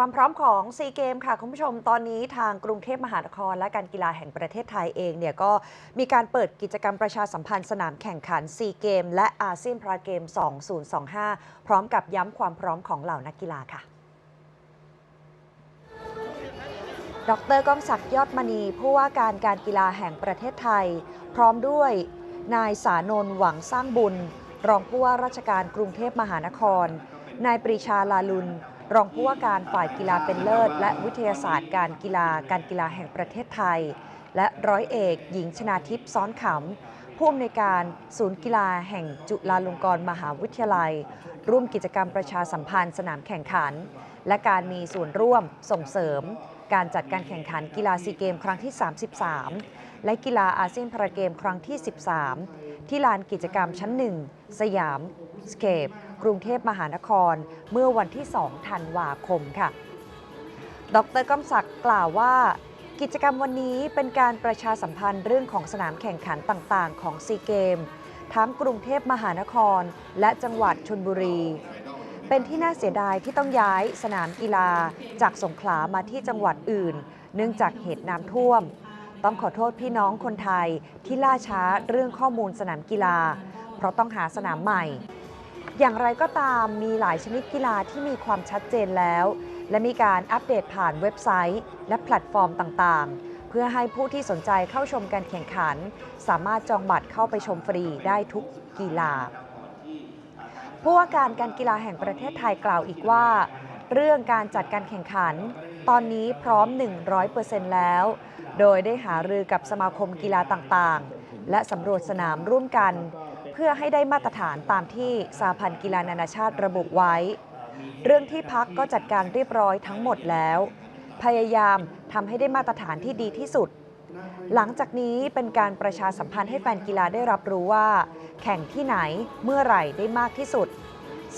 ความพร้อมของซีเกมค่ะ คุณผู้ชมตอนนี้ทางกรุงเทพมหานคร และการกีฬาแห่งประเทศไทยเองเนี่ยก็มีการเปิดกิจกรรมประชาสัมพันธ์สนามแข่งขันซีเกม และอาเซียนพาราเกม 2025 พร้อมกับย้ำความพร้อมของเหล่านักกีฬาค่ะดรก้องศักดิ์ยอดมณี ผู้ว่าการการกีฬาแห่งประเทศไทย พร้อมด้วยนายสานนหวังสร้างบุญ รองผู้ว่าราชการกรุงเทพมหานคร นายปรีชาลาลุน รองผู้ว่าการฝ่ายกีฬาเป็นเลิศ และวิทยาศาสตร์การกีฬาการกีฬาแห่งประเทศไทย และร้อยเอกหญิงชนาทิพย์ซ้อนขำผู้อำนวยการศูนย์กีฬาแห่งจุฬาลงกรณ์มหาวิทยาลัย ร่วมกิจกรรมประชาสัมพันธ์สนามแข่งขัน และการมีส่วนร่วมส่งเสริม การจัดการแข่งขันกีฬาซีเกมครั้งที่ 33 และกีฬาอาเซียนพาราเกมครั้งที่ 13 ที่ลานกิจกรรมชั้น1สยาม สเคปกรุงเทพมหานคร เมื่อวันที่ 2 ธันวาคมค่ะ ดรก้อมศักดิ์กล่าวว่า กิจกรรมวันนี้เป็นการประชาสัมพันธ์เรื่องของสนามแข่งขันต่างๆ ของซีเกม ทั้งกรุงเทพมหานคร และจังหวัดชนบุรี เป็นที่น่าเสียดายที่ต้องย้ายสนามกีฬาจากสงขลามาที่จังหวัดอื่น เนื่องจากเหตุน้ำท่วมต้องขอโทษพี่น้องคนไทยที่ล่าช้าเรื่องข้อมูลสนามกีฬา เพราะต้องหาสนามใหม่ อย่างไรก็ตามมีหลายชนิดกีฬาที่มีความชัดเจนแล้ว และมีการอัปเดตผ่านเว็บไซต์ และแพลตฟอร์มต่างๆ เพื่อให้ผู้ที่สนใจเข้าชมการแข่งขัน สามารถจองบัตรเข้าไปชมฟรีได้ทุกกีฬาผู้ว่าการการกีฬาแห่งประเทศไทยกล่าวอีกว่า เรื่องการจัดการแข่งขัน ตอนนี้พร้อม 100%แล้ว โดยได้หารือกับสมาคมกีฬาต่างๆ และสำรวจสนามร่วมกัน เพื่อให้ได้มาตรฐานตามที่สาพันธ์กีฬานานาชาติระบุไว้ เรื่องที่พักก็จัดการเรียบร้อยทั้งหมดแล้ว พยายามทำให้ได้มาตรฐานที่ดีที่สุด หลังจากนี้เป็นการประชาสัมพันธ์ให้แฟนกีฬาได้รับรู้ว่า แข่งที่ไหนเมื่อไหร่ได้มากที่สุด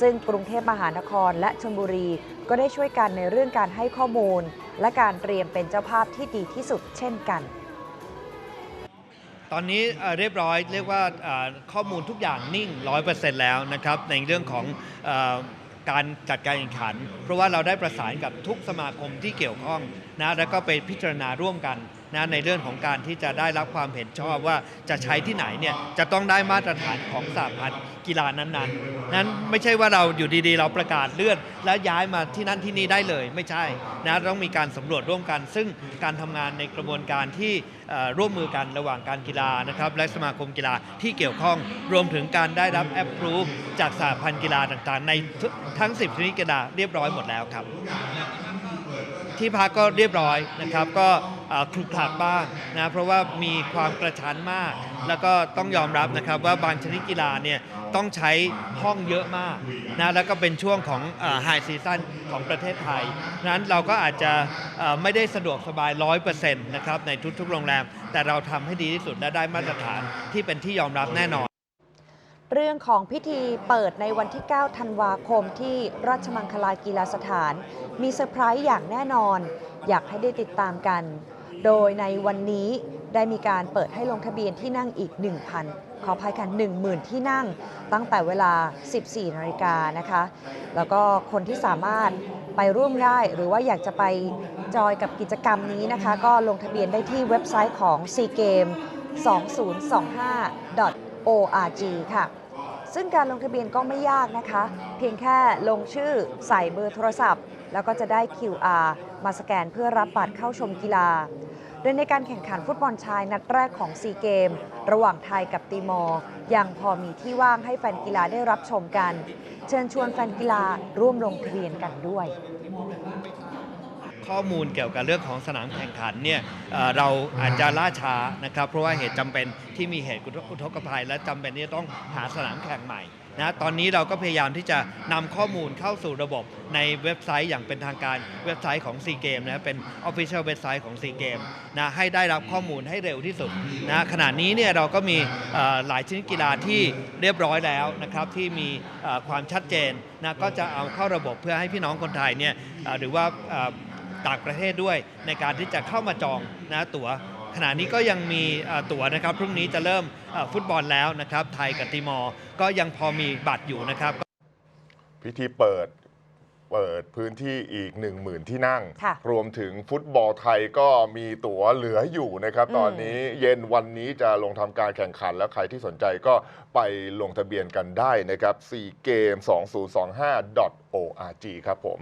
ซึ่งกรุงเทพมหานครและชลบุรีก็ได้ช่วยกันในเรื่องการให้ข้อมูล และการเตรียมเป็นเจ้าภาพที่ดีที่สุดเช่นกัน ตอนนี้เรียบร้อยเรียกว่าข้อมูลทุกอย่างนิ่ง 100%แล้วนะครับในเรื่องของอการจัดการแข่งขัน เพราะว่าเราได้ประสานกับทุกสมาคมที่เกี่ยวข้องนะแล้วก็ไปพิจารณาร่วมกัน นะในเรื่องของการที่จะได้รับความเห็นชอบว่าจะใช้ที่ไหนเนี่ยจะต้องได้มาตรฐานของสหพันธ์กีฬานั้นๆ นั้นไม่ใช่ว่าเราอยู่ดีๆ เราประกาศเลื่อน และย้ายมาที่นั่นที่นี่ได้เลยไม่ใช่นะต้องมีการสำรวจร่วมกัน ซึ่งการทำงานในกระบวนการที่ร่วมมือกันระหว่างการกีฬานะครับและสมาคมกีฬาที่เกี่ยวข้องรวมถึงการได้รับแอปพรูฟจากสหพันธ์กีฬาต่างๆ ในทั้ง 10ชนิดกีฬาเรียบร้อยหมดแล้วครับ ที่พักก็เรียบร้อยนะครับ ก็คลุกคลักบ้างนะเพราะว่ามีความกระชั้นมาก แล้วก็ต้องยอมรับนะครับว่าบางชนิดกีฬาเนี่ยต้องใช้ห้องเยอะมากนะแล้วก็เป็นช่วงของไฮซีซันของประเทศไทยนั้นเราก็อาจจะไม่ได้สะดวกสบาย 100%นะครับในทุกๆโรงแรม แต่เราทำให้ดีที่สุดและได้มาตรฐานที่เป็นที่ยอมรับแน่นอน เรื่องของพิธีเปิดในวันที่ 9 ธันวาคมที่ราชมังคลากีฬาสถาน มีเซอร์ไพรส์อย่างแน่นอน อยากให้ได้ติดตามกัน โดยในวันนี้ได้มีการเปิดให้ลงทะเบียนที่นั่งอีก 1,000 ขออภัยค่ะ10,000 ที่นั่ง ตั้งแต่เวลา 14 นาฬิกานะคะ แล้วก็คนที่สามารถไปร่วมได้ หรือว่าอยากจะไปจอยกับกิจกรรมนี้นะคะ ก็ลงทะเบียนได้ที่เว็บไซต์ของ SEA Game 2025.org ค่ะ ซึ่งการลงทะเบียนก็ไม่ยากนะคะ เพียงแค่ลงชื่อใส่เบอร์โทรศัพท์ แล้วก็จะได้ QR มาสแกนเพื่อรับบัตรเข้าชมกีฬา โดยในการแข่งขันฟุตบอลชายนัดแรกของซีเกม ระหว่างไทยกับติมอร์ยังพอมีที่ว่างให้แฟนกีฬาได้รับชมกัน เชิญชวนแฟนกีฬาร่วมลงทะเบียนกันด้วยข้อมูลเกี่ยวกับเรื่องของสนามแข่งขันเนี่ยเอ่อเราอาจจะล่าช้านะครับ เพราะว่าเหตุจำเป็น ที่มีเหตุอุทกภัย และจำเป็นที่จะต้องหาสนามแข่งใหม่นะตอนนี้เราก็พยายามที่จะนำข้อมูลเข้าสู่ระบบในเว็บไซต์อย่างเป็นทางการเว็บไซต์ของ s ีเกมนะเป็น Official เว็บไซต์ของ s ีเกมนะให้ได้รับข้อมูลให้เร็วที่สุดนะขณะนี้เนี่ยเราก็มีหลายชนิดกีฬาที่เรียบร้อยแล้วนะครับที่มีความชัดเจนนะก็จะเอาเข้าระบบเพื่อให้พี่น้องคนไทยเนี่ยหรือว่าต่างประเทศด้วยในการที่จะเข้ามาจองนะตั๋ว ขณะนี้ก็ยังมีเอ่อตั๋วนะครับ พรุ่งนี้จะเริ่มเอ่อฟุตบอลแล้วนะครับ ไทยกับติมอร์ก็ยังพอมีบัตรอยู่นะครับ พิธีเปิดเปิดพื้นที่อีก 1 0,000 ที่นั่งค่ะรวมถึงฟุตบอลไทยก็มีตั๋วเหลืออยู่นะครับอืมตอนนี้เย็นวันนี้จะลงทำการแข่งขัน แล้วใครที่สนใจก็ไปลงทะเบียนกันได้นะครับ4เกม 2025.org ครับผม